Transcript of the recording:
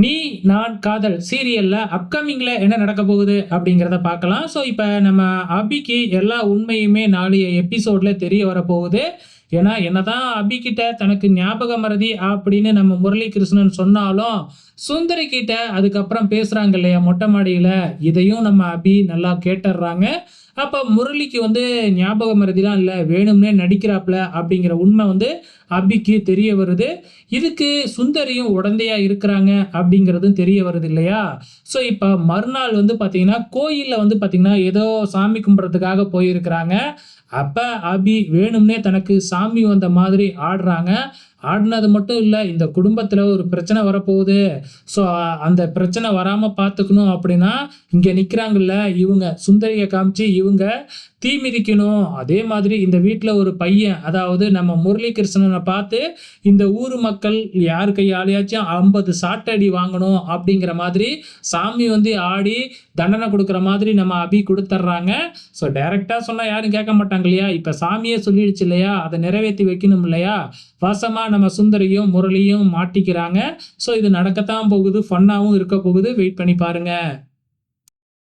நீ நான் காதல் சீரியல்ல அப்கமிங்ல என்ன நடக்க போகுது அப்படிங்கிறத பார்க்கலாம். ஸோ இப்போ நம்ம அபிக்கு எல்லா உண்மையுமே நாளைய எபிசோட்ல தெரிய வரப்போகுது. ஏன்னா என்னதான் அபி தனக்கு ஞாபக மறதி அப்படின்னு நம்ம முரளி கிருஷ்ணன் சொன்னாலும் சுந்தரி கிட்ட அதுக்கப்புறம் பேசுறாங்க இல்லையா மொட்டை மாடியில. இதையும் நம்ம அபி நல்லா கேட்டுடுறாங்க. அப்போ முரளிக்கு வந்து ஞாபக மறதிலாம் இல்லை வேணும்னே நடிக்கிறாப்ல அப்படிங்கிற உண்மை வந்து அபிக்கு தெரிய வருது. இதுக்கு சுந்தரியும் உடந்தையா இருக்கிறாங்க அப்படிங்கிறதும் தெரிய வருது இல்லையா? ஸோ இப்போ மறுநாள் வந்து பார்த்தீங்கன்னா கோயிலில் வந்து பார்த்தீங்கன்னா ஏதோ சாமி கும்பிட்றதுக்காக போயிருக்கிறாங்க. அப்போ அபி வேணும்னே தனக்கு சா சாமி வந்த மாதிரி ஆடுறாங்க. ஆடினது மட்டும் இல்லை இந்த குடும்பத்தில் ஒரு பிரச்சனை வரப்போகுது. ஸோ அந்த பிரச்சனை வராமல் பார்த்துக்கணும் அப்படின்னா இங்கே நிற்கிறாங்கல்ல இவங்க சுந்தரியை காமிச்சு இவங்க தீ மிதிக்கணும். அதே மாதிரி இந்த வீட்டில் ஒரு பையன் அதாவது நம்ம முரளிகிருஷ்ணனை பார்த்து இந்த ஊர் மக்கள் யார் கையாலையாச்சும் ஐம்பது சாட்டடி வாங்கணும் அப்படிங்கிற மாதிரி சாமி வந்து ஆடி தண்டனை கொடுக்குற மாதிரி நம்ம அபி கொடுத்துட்றாங்க ஸோ டைரெக்டாக சொன்னால் யாரும் கேட்க மாட்டாங்க இல்லையா? இப்போ சாமியே சொல்லிடுச்சு இல்லையா? அதை நிறைவேற்றி வைக்கணும் இல்லையா? வாசமாக நம்ம சுந்தரியும் முரளியும் மாட்டிக்கிறாங்க. ஸோ இது நடக்கத்தான் போகுது ஃபன்னாகவும் இருக்க போகுது. வெயிட் பண்ணி பாருங்கள்